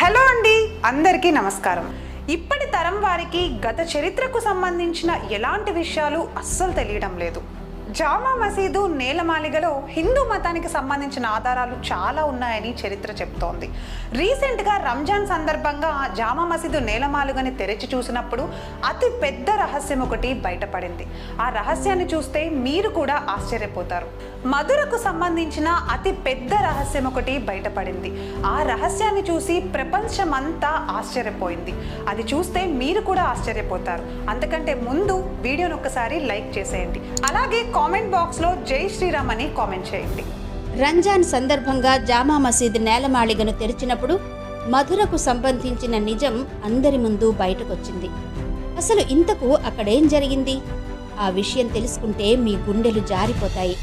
Hello అండి అందరికీ నమస్కారం. ఇప్పటి తరం వారికి గత చరిత్రకు సంబంధించిన ఎలాంటి విషయాలు అస్సలు తెలియడం లేదు. జామా మసీదు నేలమాలిగలో హిందూ మతానికి సంబంధించిన ఆధారాలు చాలా ఉన్నాయని చరిత్ర చెప్తోంది రీసెంట్గా రంజాన్ సందర్భంగా జామా మసీదు నేలమాలుగని తెరిచి చూసినప్పుడు అతి పెద్ద రహస్యం ఒకటి బయటపడింది. ఆ రహస్యాన్ని చూస్తే మీరు కూడా ఆశ్చర్యపోతారు. మధురకు సంబంధించిన అతి పెద్ద రహస్యం ఒకటి బయటపడింది. ఆ రహస్యాన్ని చూసి ప్రపంచమంతా ఆశ్చర్యపోయింది. అది చూస్తే మీరు కూడా ఆశ్చర్యపోతారు. అంతకంటే ముందు వీడియోను ఒకసారి లైక్ చేసేయండి. అలాగే కామెంట్ బాక్స్లో జై శ్రీరామ్ అని కామెంట్ చేయండి. రంజాన్ సందర్భంగా జామా మసీద్ నేలమాళిగను తెరిచినప్పుడు మధురకు సంబంధించిన నిజం అందరి ముందు బయటకొచ్చింది. అసలు ఇంతకు అక్కడేం జరిగింది? ఆ విషయం తెలుసుకుంటే మీ గుండెలు జారిపోతాయి.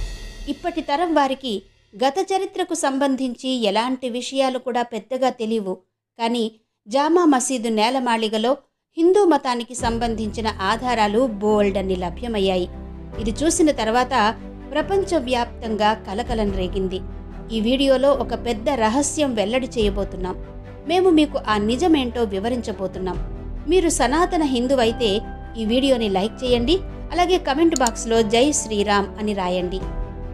ఇప్పటి తరం వారికి గత చరిత్రకు సంబంధించి ఎలాంటి విషయాలు కూడా పెద్దగా తెలియవు. కానీ జామా మసీదు నేలమాళిగలో హిందూ మతానికి సంబంధించిన ఆధారాలు బోల్డ్ అని లభ్యమయ్యాయి. ఇది చూసిన తర్వాత ప్రపంచవ్యాప్తంగా కలకలం రేగింది. ఈ వీడియోలో ఒక పెద్ద రహస్యం వెల్లడి చేయబోతున్నాం. మేము మీకు ఆ నిజమేంటో వివరించబోతున్నాం. మీరు సనాతన హిందువైతే ఈ వీడియోని లైక్ చేయండి అలాగే కమెంట్ బాక్స్లో జై శ్రీరామ్ అని రాయండి.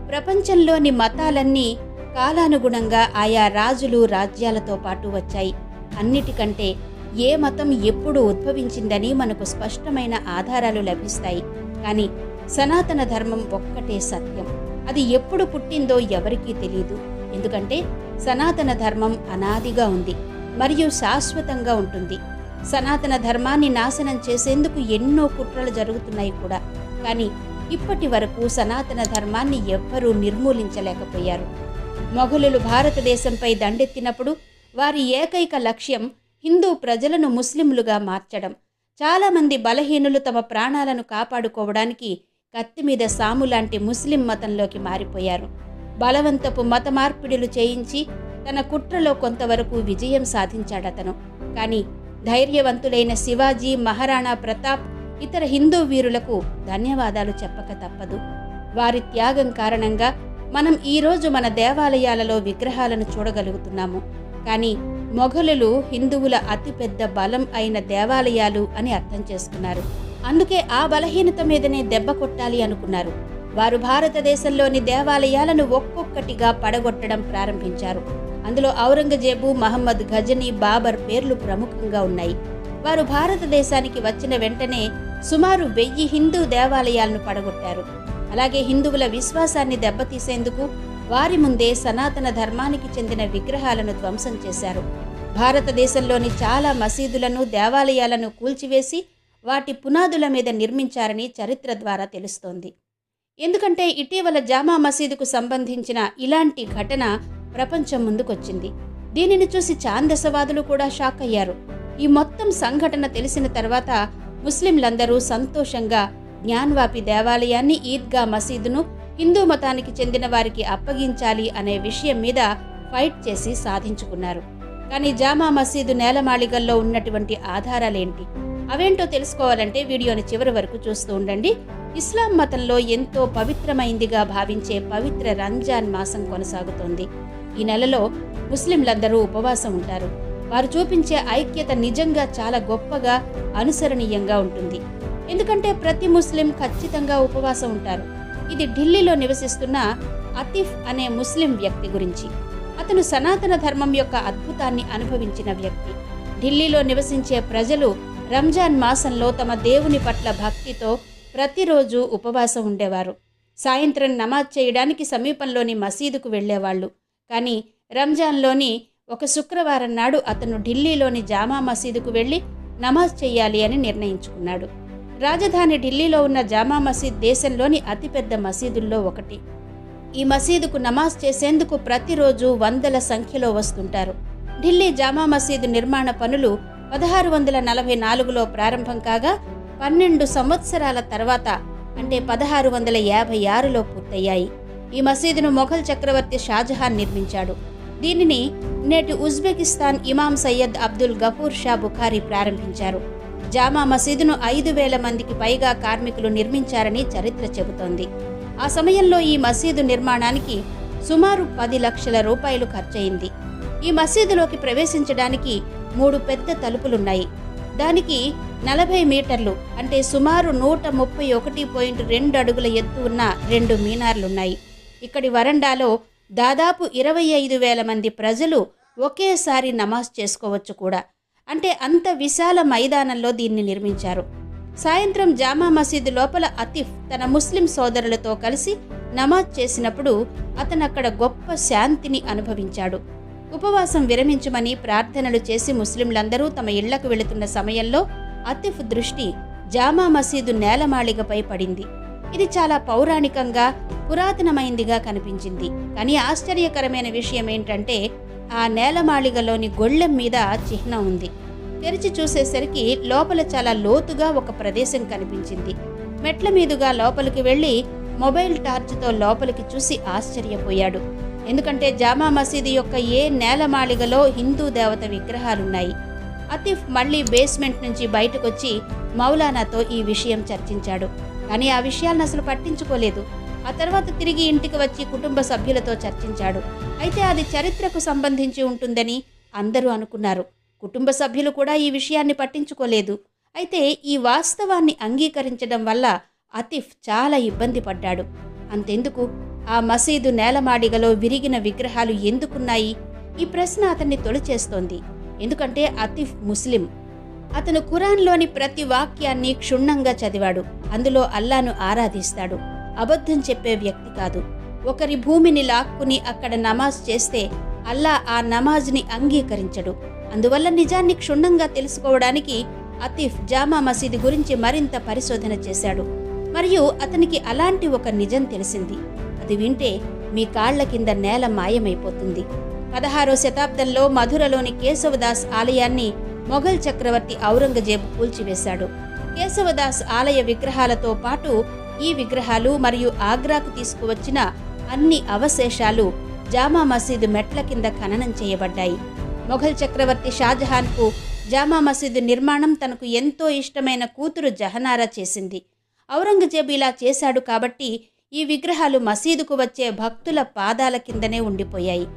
ప్రపంచంలోని మతాలన్నీ కాలానుగుణంగా ఆయా రాజులు రాజ్యాలతో పాటు వచ్చాయి. అన్నిటికంటే ఏ మతం ఎప్పుడు ఉద్భవించిందని మనకు స్పష్టమైన ఆధారాలు లభిస్తాయి. కానీ సనాతన ధర్మం ఒక్కటే సత్యం. అది ఎప్పుడు పుట్టిందో ఎవరికీ తెలియదు ఎందుకంటే సనాతన ధర్మం అనాదిగా ఉంది మరియు శాశ్వతంగా ఉంటుంది. సనాతన ధర్మాన్ని నాశనం చేసేందుకు ఎన్నో కుట్రలు జరుగుతున్నాయి కూడా. కానీ ఇప్పటి వరకు సనాతన ధర్మాన్ని ఎవ్వరూ నిర్మూలించలేకపోయారు. మొఘలులు భారతదేశంపై దండెత్తినప్పుడు వారి ఏకైక లక్ష్యం హిందూ ప్రజలను ముస్లింలుగా మార్చడం. చాలామంది బలహీనులు తమ ప్రాణాలను కాపాడుకోవడానికి కత్తి మీద సాము లాంటి ముస్లిం మతంలోకి మారిపోయారు. బలవంతపు మత మార్పిడులు చేయించి తన కుట్రలో కొంతవరకు విజయం సాధించాడతను. కానీ ధైర్యవంతులైన శివాజీ మహారాణా ప్రతాప్ ఇతర హిందూ వీరులకు ధన్యవాదాలు చెప్పక తప్పదు. వారి త్యాగం కారణంగా మనం ఈరోజు మన దేవాలయాలలో విగ్రహాలను చూడగలుగుతున్నాము. కానీ మొఘలులు హిందువుల అతిపెద్ద బలం అయిన దేవాలయాలు అని అర్థం చేసుకున్నారు. అందుకే ఆ బలహీనత మీదనే దెబ్బ కొట్టాలి అనుకున్నారు. వారు భారతదేశంలోని దేవాలయాలను ఒక్కొక్కటిగా పడగొట్టడం ప్రారంభించారు. అందులో ఔరంగజేబు మహమ్మద్ ఘజని బాబర్ పేర్లు ప్రముఖంగా ఉన్నాయి. వారు భారతదేశానికి వచ్చిన వెంటనే సుమారు వెయ్యి హిందూ దేవాలయాలను పడగొట్టారు. అలాగే హిందువుల విశ్వాసాన్ని దెబ్బతీసేందుకు వారి ముందే సనాతన ధర్మానికి చెందిన విగ్రహాలను ధ్వంసం చేశారు. భారతదేశంలోని చాలా మసీదులను దేవాలయాలను కూల్చివేసి వాటి పునాదుల మీద నిర్మించారని చరిత్ర ద్వారా తెలుస్తోంది. ఎందుకంటే ఇటీవల జామా మసీదుకు సంబంధించిన ఇలాంటి ఘటన ప్రపంచం ముందుకొచ్చింది. దీనిని చూసి ఛాందసవాదులు కూడా షాక్ అయ్యారు. ఈ మొత్తం సంఘటన తెలిసిన తర్వాత ముస్లింలందరూ సంతోషంగా జ్ఞాన్వాపి దేవాలయాన్ని ఈద్గా మసీదును హిందూ మతానికి చెందిన వారికి అప్పగించాలి అనే విషయం మీద ఫైట్ చేసి సాధించుకున్నారు. కానీ జామా మసీదు నేలమాళిగల్లో ఉన్నటువంటి ఆధారాలేంటి? అవేంటో తెలుసుకోవాలంటే వీడియోని చివరి వరకు చూస్తూ ఉండండి. ఇస్లాం మతంలో ఎంతో పవిత్రమైందిగా భావించే పవిత్ర రంజాన్ మాసం కొనసాగుతోంది. ఈ నెలలో ముస్లింలందరూ ఉపవాసం ఉంటారు. వారు చూపించే ఐక్యత నిజంగా చాలా గొప్పగా అనుసరణీయంగా ఉంటుంది. ఎందుకంటే ప్రతి ముస్లిం ఖచ్చితంగా ఉపవాసం ఉంటారు. ఇది ఢిల్లీలో నివసిస్తున్న అతిఫ్ అనే ముస్లిం వ్యక్తి గురించి. అతను సనాతన ధర్మం యొక్క అద్భుతాన్ని అనుభవించిన వ్యక్తి. ఢిల్లీలో నివసించే ప్రజలు రంజాన్ మాసంలో తమ దేవుని పట్ల భక్తితో ప్రతిరోజు ఉపవాసం ఉండేవారు. సాయంత్రం నమాజ్ చేయడానికి సమీపంలోని మసీదుకు వెళ్ళేవాళ్ళు. కానీ రంజాన్లోని ఒక శుక్రవారం నాడు అతను ఢిల్లీలోని జామా మసీదుకు వెళ్ళి నమాజ్ చేయాలి అని నిర్ణయించుకున్నాడు. రాజధాని ఢిల్లీలో ఉన్న జామా మసీద్ దేశంలోని అతిపెద్ద మసీదుల్లో ఒకటి. ఈ మసీదుకు నమాజ్ చేసేందుకు ప్రతిరోజు వందల సంఖ్యలో వస్తుంటారు. ఢిల్లీ జామా మసీదు నిర్మాణ పనులు పదహారు వందల నలభై నాలుగులో ప్రారంభం కాగా పన్నెండు సంవత్సరాల తర్వాత అంటే పదహారు వందల యాభై ఆరులో పూర్తయ్యాయి. ఈ మసీదును మొఘల్ చక్రవర్తి షాజహాన్ నిర్మించాడు. దీనిని నేటి ఉజ్బెకిస్తాన్ ఇమాం సయ్యద్ అబ్దుల్ గఫూర్ షా బుఖారీ ప్రారంభించారు. జామా మసీదును ఐదు వేల మందికి పైగా కార్మికులు నిర్మించారని చరిత్ర చెబుతోంది. ఆ సమయంలో ఈ మసీదు నిర్మాణానికి సుమారు పది లక్షల రూపాయలు ఖర్చయింది. ఈ మసీదులోకి ప్రవేశించడానికి మూడు పెద్ద తలుపులున్నాయి. దానికి నలభై మీటర్లు అంటే సుమారు నూట ముప్పై ఒకటి పాయింట్ రెండు అడుగుల ఎత్తు ఉన్న రెండు మీనార్లున్నాయి. ఇక్కడి వరండాలో దాదాపు ఇరవై ఐదు వేల మంది ప్రజలు ఒకేసారి నమాజ్ చేసుకోవచ్చు కూడా. అంటే అంత విశాల మైదానంలో దీన్ని నిర్మించారు. సాయంత్రం జామా మసీదు లోపల అతిఫ్ తన ముస్లిం సోదరులతో కలిసి నమాజ్ చేసినప్పుడు అతనక్కడ గొప్ప శాంతిని అనుభవించాడు. ఉపవాసం విరమించమని ప్రార్థనలు చేసి ముస్లింలందరూ తమ ఇళ్ళకు వెళుతున్న సమయంలో అతిఫ్ దృష్టి జామా మసీదు నేలమాళిగపై పడింది. ఇది చాలా పౌరాణికంగా పురాతనమైందిగా కనిపించింది. కానీ ఆశ్చర్యకరమైన విషయం ఏంటంటే ఆ నేలమాళిగలోని గొళ్ళెం మీద చిహ్నం ఉంది. తెరిచి చూసేసరికి లోపల చాలా లోతుగా ఒక ప్రదేశం కనిపించింది. మెట్ల మీదుగా లోపలికి వెళ్ళి మొబైల్ టార్చ్తో లోపలికి చూసి ఆశ్చర్యపోయాడు. ఎందుకంటే జామా మసీదు యొక్క ఏ నేలమాళిగలో హిందూ దేవత విగ్రహాలున్నాయి. అతిఫ్ మళ్ళీ బేస్మెంట్ నుంచి బయటకొచ్చి మౌలానాతో ఈ విషయం చర్చించాడు. కానీ ఆ విషయాలను అసలు పట్టించుకోలేదు. ఆ తర్వాత తిరిగి ఇంటికి వచ్చి కుటుంబ సభ్యులతో చర్చించాడు. అయితే అది చరిత్రకు సంబంధించి ఉంటుందని అందరూ అనుకున్నారు. కుటుంబ సభ్యులు కూడా ఈ విషయాన్ని పట్టించుకోలేదు. అయితే ఈ వాస్తవాన్ని అంగీకరించడం వల్ల అతిఫ్ చాలా ఇబ్బంది పడ్డాడు. అంతెందుకు? ఆ మసీదు నేలమాడిగలో విరిగిన విగ్రహాలు ఎందుకున్నాయి? ఈ ప్రశ్న అతన్ని తొలిచేస్తోంది. ఎందుకంటే అతిఫ్ ముస్లిం. అతను ఖురాన్లోని ప్రతి వాక్యాన్ని క్షుణ్ణంగా చదివాడు. అందులో అల్లాను ఆరాధిస్తాడు. అబద్ధం చెప్పే వ్యక్తి కాదు. ఒకరి భూమిని లాక్కుని అక్కడ నమాజ్ చేస్తే అల్లా ఆ నమాజ్ని అంగీకరించడు. అందువల్ల నిజాన్ని క్షుణ్ణంగా తెలుసుకోవడానికి అతిఫ్ జామా మసీదు గురించి మరింత పరిశోధన చేశాడు. మరియు అతనికి అలాంటి ఒక నిజం తెలిసింది. అది వింటే మీ కాళ్ళ కింద నేల మాయమైపోతుంది. పదహారో శతాబ్దంలో మధురలోని కేశవదాస్ ఆలయాన్ని మొఘల్ చక్రవర్తి ఔరంగజేబు కూల్చివేశాడు. కేశవదాస్ ఆలయ విగ్రహాలతో పాటు ఈ విగ్రహాలు మరియు ఆగ్రాకు తీసుకువచ్చిన అన్ని అవశేషాలు జామా మసీదు మెట్ల కింద ఖననం చేయబడ్డాయి. మొఘల్ చక్రవర్తి షాజహాన్కు జామా మసీదు నిర్మాణం తనకు ఎంతో ఇష్టమైన కూతురు జహనారా చేసింది. ఔరంగజేబు ఇలా చేశాడు కాబట్టి ఈ విగ్రహాలు మసీదుకు వచ్చే భక్తుల పాదాల కిందనే ఉండిపోయాయి.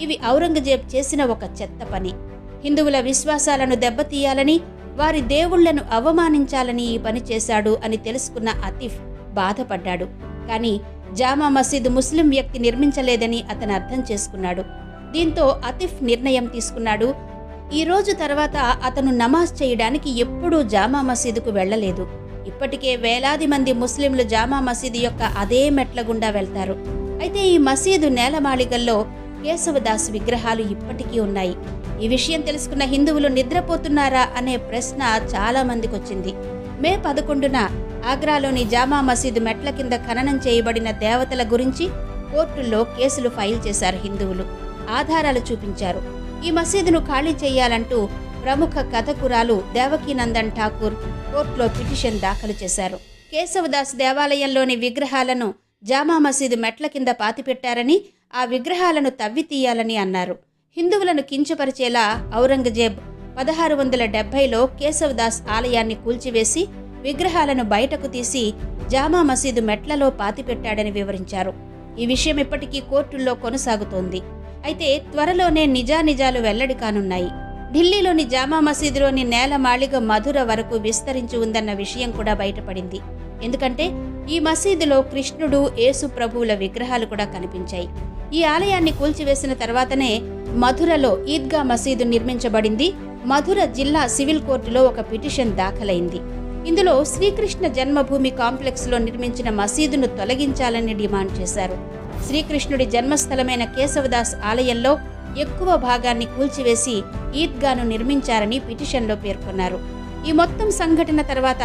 ఇవి ఔరంగజేబ్ చేసిన ఒక చెత్త పని. హిందువుల విశ్వాసాలను దెబ్బతీయాలని వారి దేవుళ్ళను అవమానించాలని ఈ పని చేశాడు అని తెలుసుకున్న అతిఫ్ బాధపడ్డాడు. కానీ జామా మసీదు ముస్లిం వ్యక్తి నిర్మించలేదని అతను అర్థం చేసుకున్నాడు. దీంతో అతిఫ్ నిర్ణయం తీసుకున్నాడు. ఈ రోజు తర్వాత అతను నమాజ్ చేయడానికి ఎప్పుడూ జామా మసీదుకు వెళ్ళలేదు. ఇప్పటికే వేలాది మంది ముస్లింలు జామా మసీదు యొక్క అదే మెట్ల గుండా వెళ్తారు. అయితే ఈ మసీదు నేలమాళిగల్లో కేశవదాస్ విగ్రహాలు ఇప్పటికీ ఉన్నాయి. ఈ విషయం తెలుసుకున్న హిందువులు నిద్రపోతున్నారా అనే ప్రశ్న చాలా మందికి వచ్చింది మే పదకొండున ఆగ్రాలోని జామా మసీదు మెట్ల కింద ఖననం చేయబడిన దేవతల గురించి కోర్టుల్లో కేసులు ఫైల్ చేశారు హిందువులు. ఆధారాలు చూపించారు. ఈ మసీదును ఖాళీ చేయాలంటూ ప్రముఖ కథకురాలు దేవకీనందన్ ఠాకూర్ కోర్టులో పిటిషన్ దాఖలు చేశారు. కేశవదాస్ దేవాలయంలోని విగ్రహాలను జామా మసీదు మెట్ల కింద పాతిపెట్టారని ఆ విగ్రహాలను తవ్వి తీయాలని అన్నారు. హిందువులను కించపరిచేలా ఔరంగజేబ్ పదహారు వందల డెబ్బైలో కేశవదాస్ ఆలయాన్ని కూల్చివేసి విగ్రహాలను బయటకు తీసి జామా మసీదు మెట్లలో పాతిపెట్టాడని వివరించారు. ఈ విషయం ఇప్పటికీ కోర్టుల్లో కొనసాగుతోంది. అయితే త్వరలోనే నిజానిజాలు వెల్లడి కానున్నాయి. ఢిల్లీలోని జామా మసీదులోని నేల మాళిగ మధుర వరకు విస్తరించి ఉందన్న విషయం కూడా బయటపడింది. ఎందుకంటే ఈ మసీదులో కృష్ణుడు యేసు ప్రభువుల విగ్రహాలు కూడా కనిపించాయి. ఈ ఆలయాన్ని కూల్చివేసిన తర్వాతనే మధురలో ఈద్గా మసీదు నిర్మించబడింది. మధుర జిల్లా సివిల్ కోర్టులో ఒక పిటిషన్ దాఖలైంది. ఇందులో శ్రీకృష్ణ జన్మభూమి కాంప్లెక్స్లో నిర్మించిన మసీదును తొలగించాలని డిమాండ్ చేశారు. శ్రీకృష్ణుడి జన్మస్థలమైన కేశవదాస్ ఆలయంలో ఎక్కువ భాగాన్ని కూల్చివేసి ఈద్గాను నిర్మించారని పిటిషన్లో పేర్కొన్నారు. ఈ మొత్తం సంఘటన తర్వాత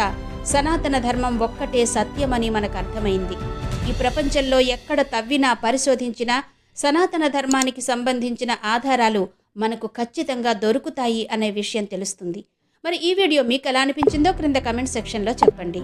సనాతన ధర్మం ఒక్కటే సత్యమని మనకు అర్థమైంది. ఈ ప్రపంచంలో ఎక్కడ తవ్వినా పరిశోధించినా సనాతన ధర్మానికి సంబంధించిన ఆధారాలు మనకు ఖచ్చితంగా దొరుకుతాయి అనే విషయం తెలుస్తుంది. మరి ఈ వీడియో మీకు ఎలా అనిపించిందో క్రింద కమెంట్ సెక్షన్లో చెప్పండి.